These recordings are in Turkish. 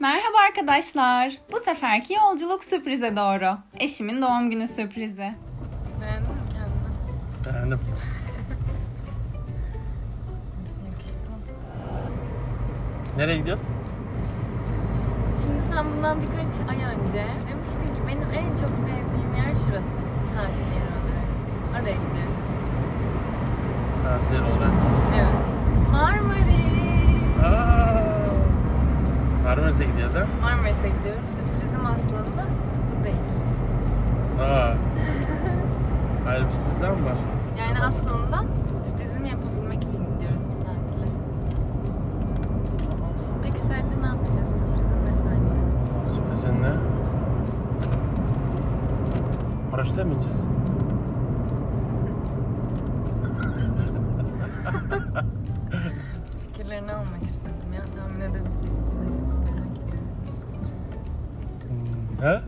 Merhaba arkadaşlar. Bu seferki yolculuk sürprize doğru. Eşimin doğum günü sürprizi. Beğendin mi kendini? Beğendim. Nereye gidiyoruz? Şimdi sen bundan birkaç ay önce demiştin ki benim en çok sevdiğim yer şurası. Tatil yeri olarak. Oraya gidiyoruz. Tatil olarak. Evet. Marmaris. Aa, Marmaris'e gidiyoruz ha? Marmaris'e gidiyoruz. Sürprizim aslında bu değil. Aa. Ayrı bir sürprizler mi var? Yani aslında sürprizimi yapabilmek için gidiyoruz bu tatile. Peki sence ne yapacağız? Sürprizim ne sence? Sürprizin ne? Paraşütle mi ineceğiz? Fikirlerini almak He?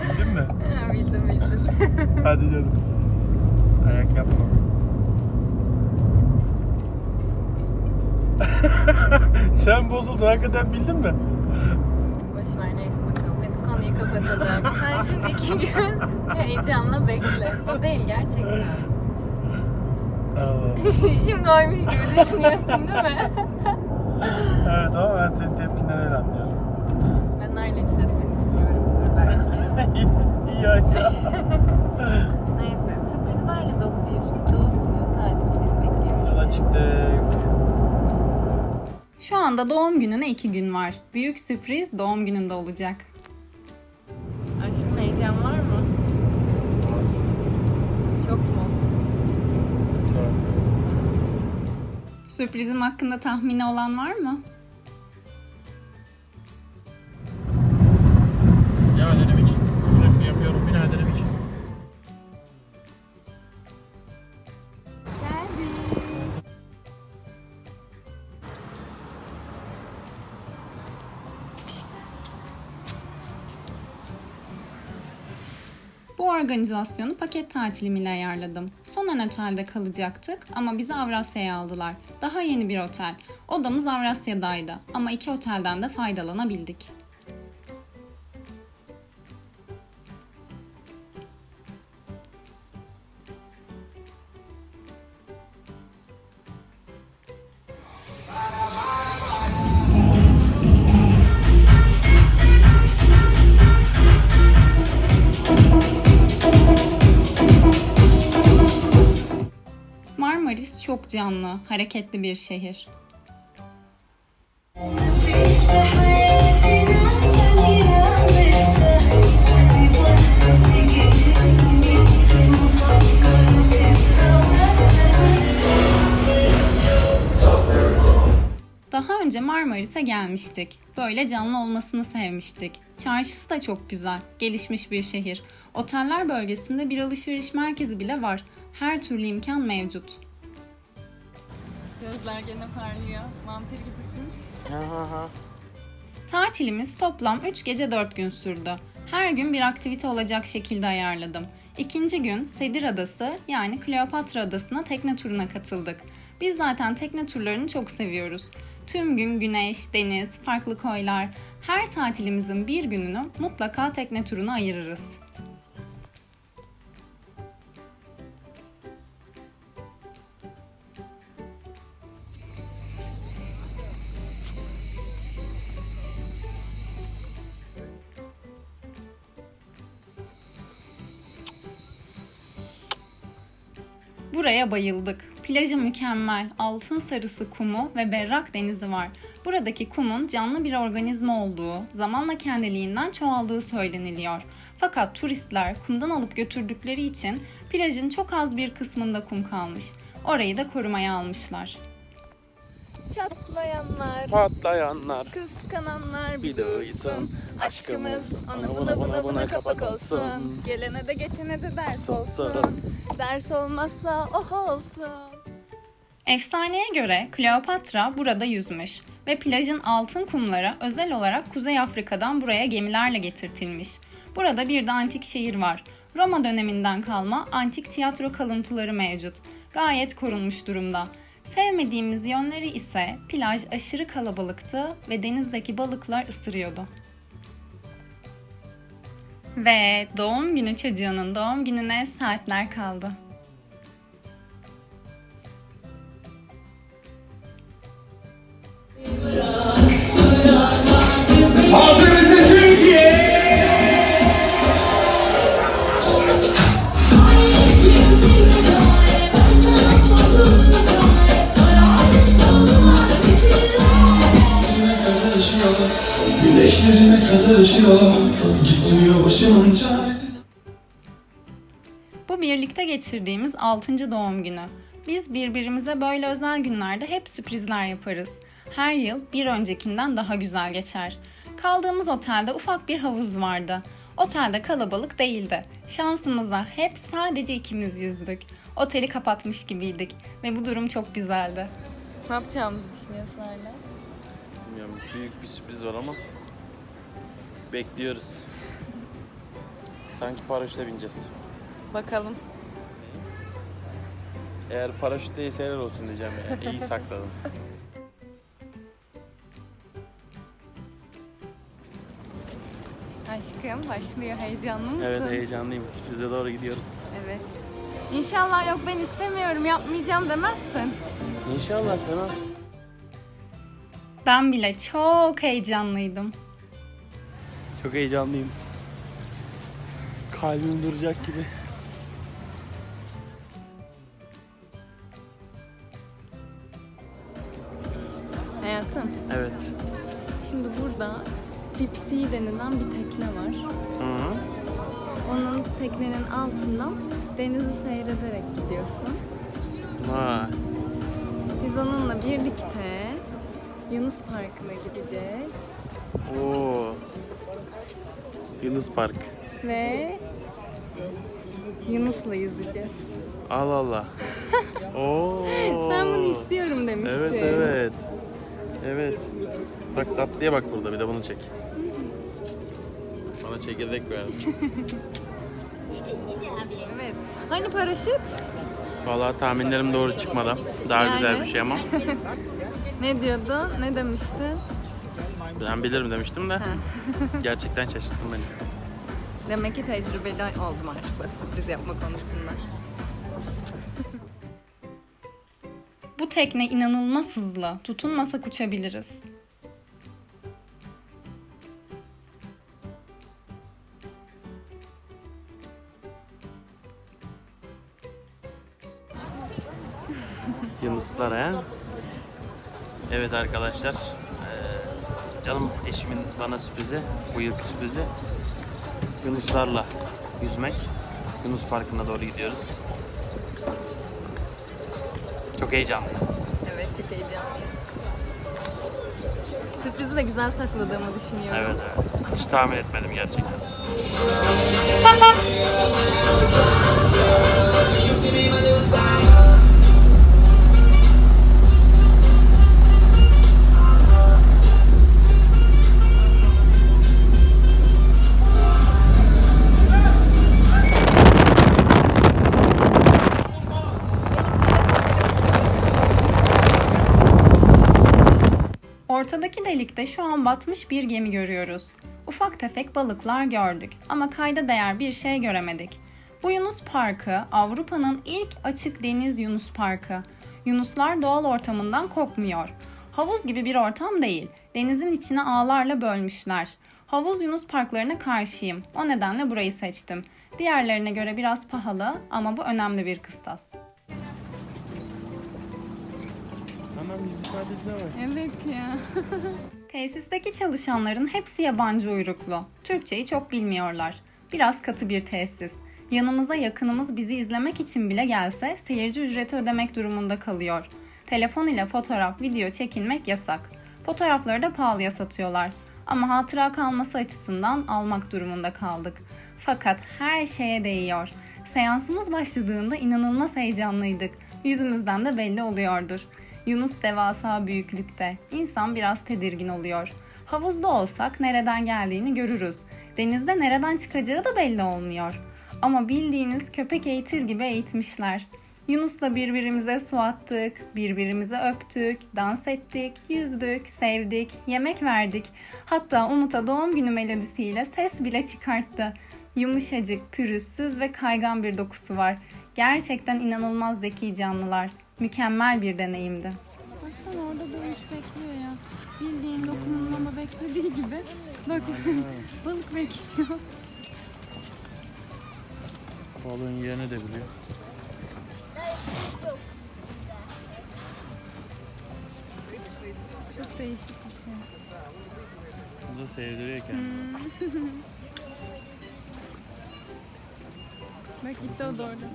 Bildin mi? Ha, bildim bildim. Hadi canım. Ayak yapma. Sen bozuldun hakikaten bildin mi? Boş ver neyse bakalım. Hadi konuyu kapatalım. Sen şimdi iki gün heyecanla bekle. O değil gerçekten. Şimdi oymuş gibi düşünüyorsun değil mi? Evet ama ben senin tepkinden öyle anlıyorum. Öyle hissetmeni istiyorumdur belki. ya ya. Neyse sürprizlerle dolu bir doğum günü tatil seni bekliyor. Yola çıktık. Şu anda doğum gününe iki gün var. Büyük sürpriz doğum gününde olacak. Aşkım heyecan var mı? Çok mu? Çok. Sürprizim hakkında tahmini olan var mı? Bu organizasyonu paket tatilim ile ayarladım. Sonen Otel'de kalacaktık ama bizi Avrasya'ya aldılar. Daha yeni bir otel. Odamız Avrasya'daydı ama iki otelden de faydalanabildik. Canlı, hareketli bir şehir. Daha önce Marmaris'e gelmiştik. Böyle canlı olmasını sevmiştik. Çarşısı da çok güzel, gelişmiş bir şehir. Oteller bölgesinde bir alışveriş merkezi bile var. Her türlü imkan mevcut. Gözler gene parlıyor. Vampir gibisin. Tatilimiz toplam 3 gece 4 gün sürdü. Her gün bir aktivite olacak şekilde ayarladım. İkinci gün Sedir Adası yani Kleopatra Adası'na tekne turuna katıldık. Biz zaten tekne turlarını çok seviyoruz. Tüm gün güneş, deniz, farklı koylar. Her tatilimizin bir gününü mutlaka tekne turuna ayırırız. Buraya bayıldık. Plajı mükemmel, altın sarısı kumu ve berrak denizi var. Buradaki kumun canlı bir organizma olduğu, zamanla kendiliğinden çoğaldığı söyleniliyor. Fakat turistler kumdan alıp götürdükleri için plajın çok az bir kısmında kum kalmış. Orayı da korumaya almışlar. Çatlayanlar, Patlayanlar. kıskananlar Bir duysun Aşkımız ona buna buna buna kapak olsun. Gelene de geçene de ders olsun. Ders olmazsa oh olsun. Efsaneye göre Kleopatra burada yüzmüş ve plajın altın kumları özel olarak Kuzey Afrika'dan buraya gemilerle getirtilmiş. Burada bir de antik şehir var. Roma döneminden kalma antik tiyatro kalıntıları mevcut. Gayet korunmuş durumda. Sevmediğimiz yönleri ise plaj aşırı kalabalıktı ve denizdeki balıklar ısırıyordu. Ve doğum günü çocuğunun doğum gününe saatler kaldı. Hazır Güneşlerime katışıyor Gitmiyor başımın çaresiz Bu birlikte geçirdiğimiz 6. doğum günü. Biz birbirimize böyle özel günlerde hep sürprizler yaparız. Her yıl bir öncekinden daha güzel geçer. Kaldığımız otelde ufak bir havuz vardı. Otelde kalabalık değildi. Şansımıza hep sadece ikimiz yüzdük. Oteli kapatmış gibiydik ve bu durum çok güzeldi. Ne yapacağımızı düşünüyorsun hala? Bilmiyorum büyük bir sürpriz var ama bekliyoruz. Sanki paraşütle bineceğiz. Bakalım. Eğer paraşüt değilse helal olsun diyeceğim ya. İyi sakladım. Aşkım başlıyor. Heyecanlı mısın? Evet heyecanlıyım. Sürprize doğru gidiyoruz. Evet. İnşallah yok ben istemiyorum yapmayacağım demezsin. İnşallah sana. Ben bile çok heyecanlıydım. Çok heyecanlıyım. Kalbim duracak gibi. Hayatım. Evet. Şimdi burada Dipsy denilen bir tekne var. Hı -hı. Onun teknenin altından denizi seyrederek gidiyorsun. Vay. Biz onunla birlikte Yunus Parkı'na gideceğiz Oo. Yunus Park. ve Yunus'la yüzeceğiz. Allah Allah. Oo. Sen bunu istiyorum demiştin. Evet evet. Evet. Bak tatlıya bak burada bir de bunu çek. Bana çekirdek ver. Evet. Hani paraşüt? Vallahi tahminlerim doğru çıkmadı. Daha Yani? güzel bir şey ama. Ne diyordun? Ne demiştin? Ben bilirim demiştim de. Ha. Gerçekten şaşırttın beni. Demek ki tecrübeli oldum artık bak sürpriz yapma konusunda. Bu tekne inanılmaz hızlı. Tutunmasak uçabiliriz. Yunuslar he? Evet arkadaşlar. Canım eşimin bana sürprizi, bu yılki sürprizi. Yunuslarla yüzmek. Yunus Parkı'na doğru gidiyoruz. Çok heyecanlıyız. Evet çok heyecanlıyım. Sürprizi de güzel sakladığımı düşünüyorum. Evet evet. Hiç tahmin etmedim gerçekten. Delikte şu an batmış bir gemi görüyoruz. Ufak tefek balıklar gördük ama kayda değer bir şey göremedik. Bu Yunus Parkı Avrupa'nın ilk açık deniz Yunus Parkı. Yunuslar doğal ortamından kopmuyor. Havuz gibi bir ortam değil. Denizin içine ağlarla bölmüşler. Havuz Yunus parklarına karşıyım. O nedenle burayı seçtim. Diğerlerine göre biraz pahalı ama bu önemli bir kıstas. Hemen yüz ifadesine bak. Evet ya. Tesisteki çalışanların hepsi yabancı uyruklu. Türkçeyi çok bilmiyorlar. Biraz katı bir tesis. Yanımıza yakınımız bizi izlemek için bile gelse seyirci ücreti ödemek durumunda kalıyor. Telefon ile fotoğraf, video çekinmek yasak. Fotoğrafları da pahalıya satıyorlar. Ama hatıra kalması açısından almak durumunda kaldık. Fakat her şeye değiyor. Seansımız başladığında inanılmaz heyecanlıydık. Yüzümüzden de belli oluyordur. Yunus devasa büyüklükte. İnsan biraz tedirgin oluyor. Havuzda olsak nereden geldiğini görürüz. Denizde nereden çıkacağı da belli olmuyor. Ama bildiğiniz köpek eğitir gibi eğitmişler. Yunus'la birbirimize su attık, birbirimize öptük, dans ettik, yüzdük, sevdik, yemek verdik. Hatta Umut'a doğum günü melodisiyle ses bile çıkarttı. Yumuşacık, pürüzsüz ve kaygan bir dokusu var. Gerçekten inanılmaz zeki canlılar. Mükemmel bir deneyimdi. Baksana orada dönüş bekliyor ya. Bildiğin dokunulmama beklediği gibi. Bak balık bekliyor. Balığın yerini de biliyor. Çok değişik bir şey. Bu da sevdiriyor kendini. Bak gitti o da orada.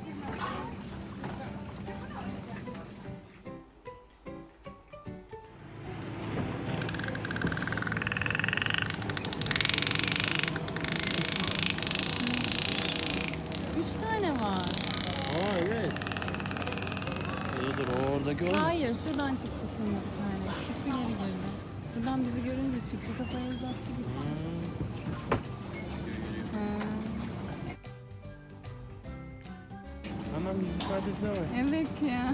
Dur dur o oradaki olmasın. Hayır şuradan çıktı şimdi bir tane. Çıktı geri girdi. Buradan bizi görünce çıktı kafayı uzattı gitti. Ha. Hemen yüz ifadesine bak. Evet ya.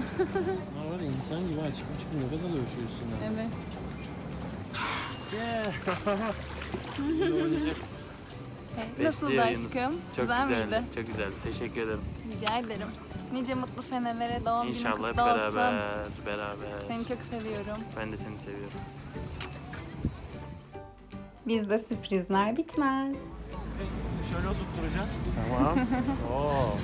Ne var ya, insan gibi açık açık nefes alıyor şu. Evet. Nasıldı Besliyor Yunus. aşkım? Çok Güzel güzeldi. miydi? Çok güzeldi. Teşekkür ederim. Rica ederim. Nice mutlu senelere doğum günün İnşallah hep kutlu olsun. beraber, beraber. Seni çok seviyorum. Ben de seni seviyorum. Bizde sürprizler bitmez. Şöyle oturtturacağız. Tamam. Oo.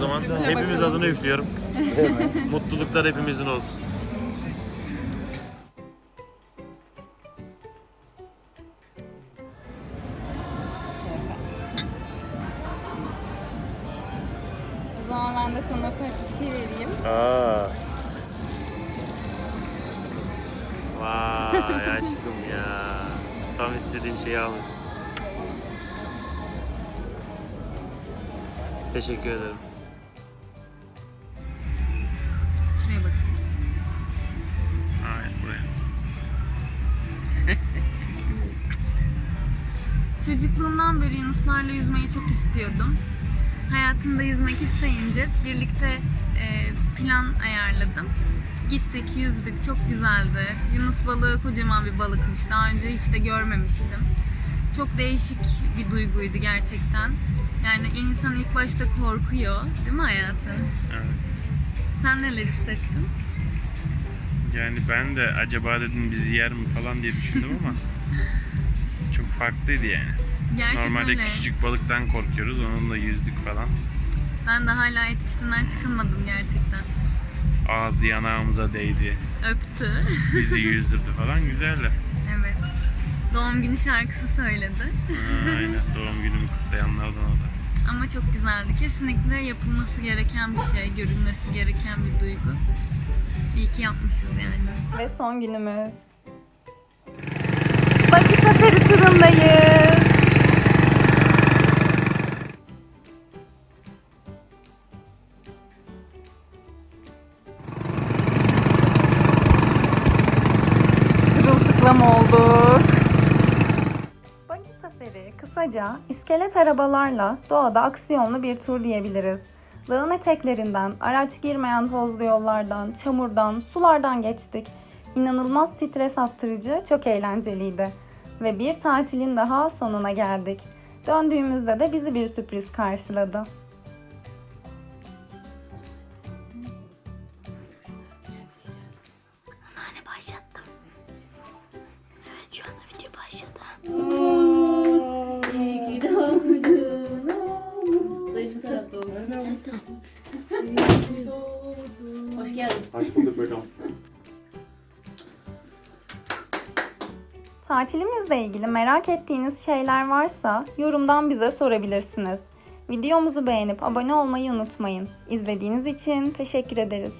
Zaman üfle hepimiz bakalım. adına üflüyorum. Mutluluklar hepimizin olsun. O zaman ben de sana bir şey vereyim. Aa. Vay aşkım ya. Tam istediğim şeyi almışsın. Teşekkür ederim. Çocukluğumdan beri Yunuslarla yüzmeyi çok istiyordum. Hayatımda yüzmek isteyince birlikte e, plan ayarladım. Gittik, yüzdük, çok güzeldi. Yunus balığı kocaman bir balıkmış. Daha önce hiç de görmemiştim. Çok değişik bir duyguydu gerçekten. Yani insan ilk başta korkuyor, değil mi hayatım? Evet. Sen neler hissettin? Yani ben de acaba dedim bizi yer mi falan diye düşündüm ama çok farklıydı yani. Gerçekten Normalde öyle. küçücük balıktan korkuyoruz. Onunla yüzdük falan. Ben de hala etkisinden çıkamadım gerçekten. Ağzı yanağımıza değdi. Öptü. Bizi yüzdürdü falan. Güzeldi. evet. Doğum günü şarkısı söyledi. Ha, Aynen. Doğum günümü kutlayanlardan o da. Ama çok güzeldi. Kesinlikle yapılması gereken bir şey, görülmesi gereken bir duygu. İyi ki yapmışız yani. Ve son günümüz. Baki Safari turundayız. Sırılsıklam olduk. Buggy seferi kısaca iskelet arabalarla doğada aksiyonlu bir tur diyebiliriz. Dağın eteklerinden, araç girmeyen tozlu yollardan, çamurdan, sulardan geçtik. İnanılmaz stres attırıcı, çok eğlenceliydi. Ve bir tatilin daha sonuna geldik. Döndüğümüzde de bizi bir sürpriz karşıladı. Anne başlattım. Evet şu anda video başladı. İyi ki doğdun oğlum. Dayı bu tarafta olur. Hoş geldin. Hoş bulduk bakalım. Tatilimizle ilgili merak ettiğiniz şeyler varsa yorumdan bize sorabilirsiniz. Videomuzu beğenip abone olmayı unutmayın. İzlediğiniz için teşekkür ederiz.